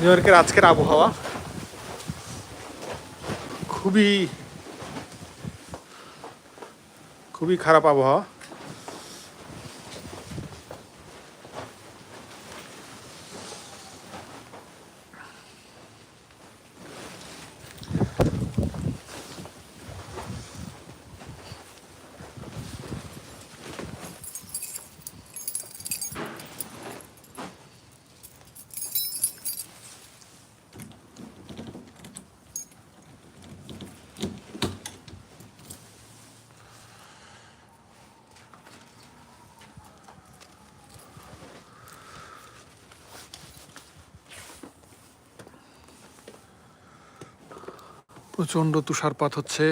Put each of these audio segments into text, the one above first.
New ইয়র্কের আজকের আবহাওয়া। খুবই খুবই খারাপ আবহাওয়া। প্রচণ্ড তুষারপাত হচ্ছে।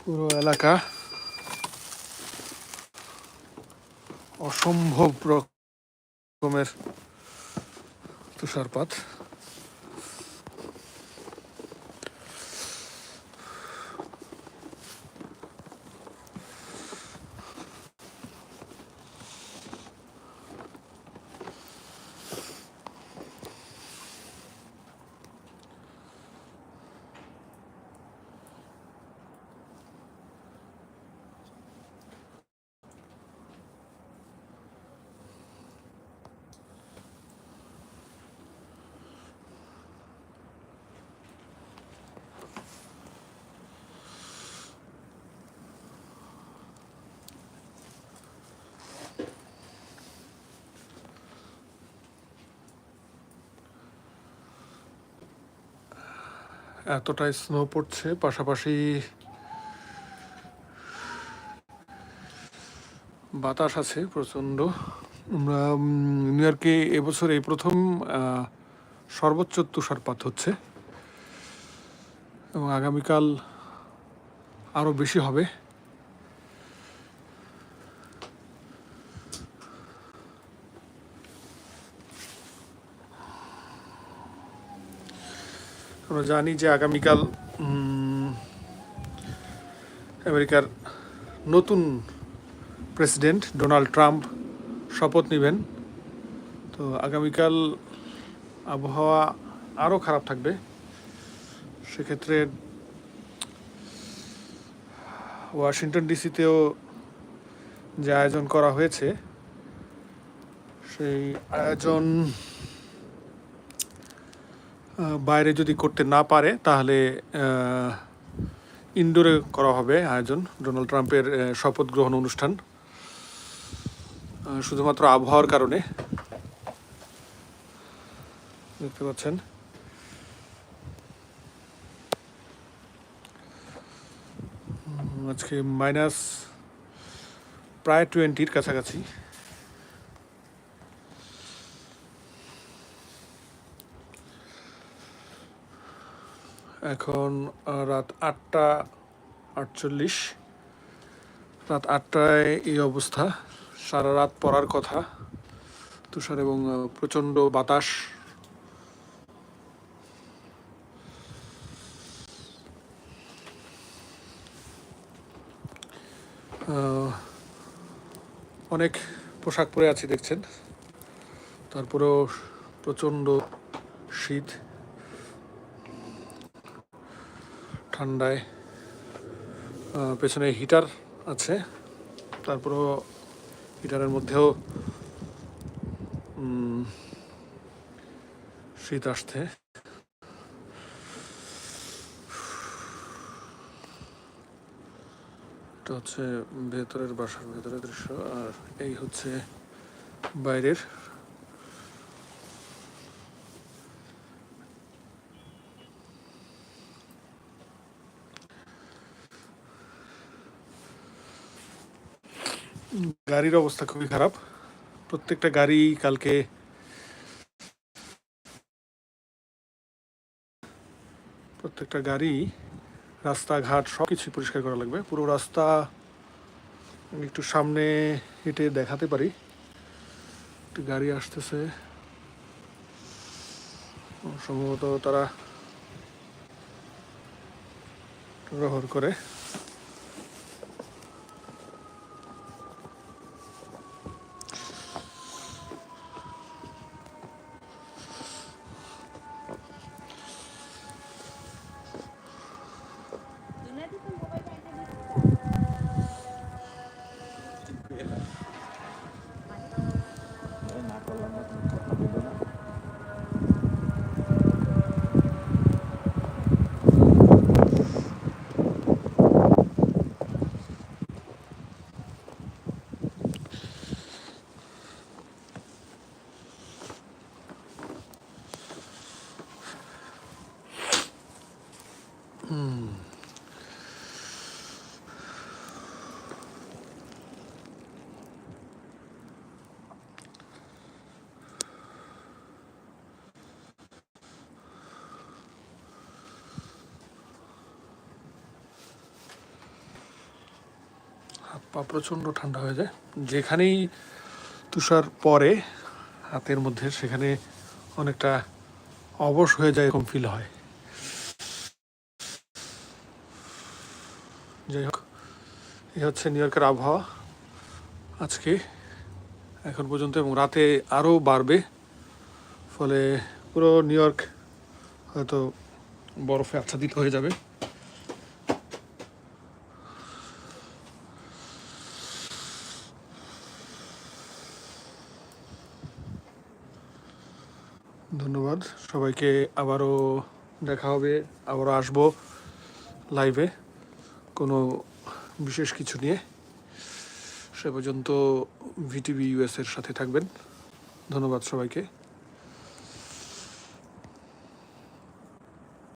পুরো এলাকা অসম্ভব রকমের তুষারপাত। এতটাই স্নো পড়ছে, পাশাপাশি বাতাস আছে প্রচণ্ড। আমরা নিউ ইয়র্কে এবছর এই প্রথম সর্বোচ্চ তুষারপাত হচ্ছে। এবং আগামীকাল আরও বেশি হবে। আমরা জানি যে আগামীকাল আমেরিকার নতুন প্রেসিডেন্ট ডোনাল্ড ট্রাম্প শপথ নেবেন। তো আগামীকাল আবহাওয়া আরও খারাপ থাকবে। সেক্ষেত্রে ওয়াশিংটন ডিসিতেও যে আয়োজন করা হয়েছে, সেই আয়োজন বাইরে যদি করতে না পারে, তাহলে ইনডোরে করা হবে আয়োজন, ডোনাল্ড ট্রাম্পের শপথ গ্রহণ অনুষ্ঠান। শুধুমাত্র আবহাওয়ার কারণে। দেখতে পাচ্ছেন। আজকে মাইনাস প্রায় টোয়েন্টির কাছাকাছি। এখন রাত আটটা আটচল্লিশ। রাত আটটায় এই অবস্থা। সারা রাত পড়ার কথা। তুষার এবং প্রচণ্ড বাতাস। অনেক পোশাক পরে আছি, দেখছেন। তারপরেও প্রচণ্ড শীত। ঠান্ডায় পেছনে হিটার আছে, তারপরেও হিটারের মধ্যেও শীত আসছে। এটা হচ্ছে ভেতরের বাসার ভেতরের দৃশ্য, আর এই হচ্ছে বাইরের গাড়ির অবস্থা খুবই খারাপ। প্রত্যেকটা গাড়ি কালকে প্রত্যেকটা গাড়ি রাস্তাঘাট সব কিছু পরিষ্কার করা লাগবে। পুরো রাস্তা একটু সামনে হেঁটে দেখাতে পারি। একটু গাড়ি আসতেছে। সম্ভবত তারা ব্যবহার করে। পা প্রচণ্ড ঠান্ডা হয়ে যায়। যেখানেই তুষার পরে হাতের মধ্যে সেখানে অনেকটা অবশ হয়ে যায়, এরকম ফিল হয়। যাই হোক, এই হচ্ছে নিউ ইয়র্কের আবহাওয়া। আজকে এখন পর্যন্ত এবং রাতে আরও বাড়বে, ফলে পুরো নিউ ইয়র্ক হয়তো বরফে আচ্ছাদিত হয়ে যাবে। ধন্যবাদ, সবাইকে আবারও দেখা হবে, আবারও আসব লাইভে কোনো বিশেষ কিছু নিয়ে সে পর্যন্ত ভিটিভি ইউএস এর সাথে থাকবেন। ধন্যবাদ সবাইকে।